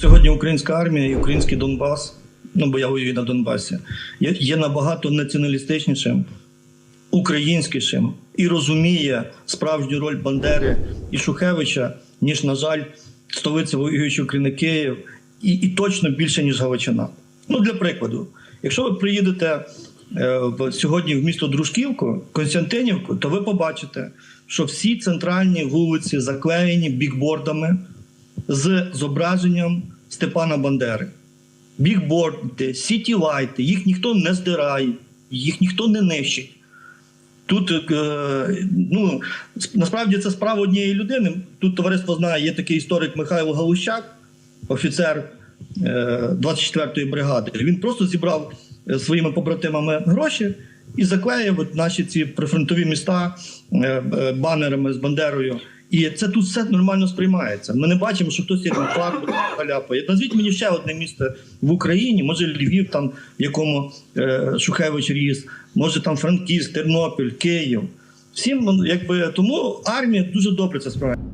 Сьогодні українська армія і український Донбас, ну бо я воюю на Донбасі, є, набагато націоналістичнішим, українськішим і розуміє справжню роль Бандери і Шухевича, ніж, на жаль, столиця воюючої України Київ, і, і точно більше, ніж Галичина. Ну, для прикладу, якщо ви приїдете е, сьогодні в місто Дружківку, Константинівку, то ви побачите, що всі центральні вулиці заклеєні бікбордами з зображенням Степана Бандери. Бікборди, сіті-лайти, їх ніхто не здирає, їх ніхто не нищить. Тут е, ну, насправді це справа однієї людини. Тут товариство знає, є такий історик Михайло Галущак, офіцер е, 24-ї бригади. Він просто зібрав е, своїми побратимами гроші і заклеїв наші ці прифронтові міста е, е, банерами з Бандерою. І це тут все нормально сприймається. Ми не бачимо, що хтось як фарбу халяпає. Назвіть мені ще одне місто в Україні, може Львів, там в якому е, Шухевич ріс, може там Франківськ, Тернопіль, Київ. Всім ну, якби тому армія дуже добре це справляє.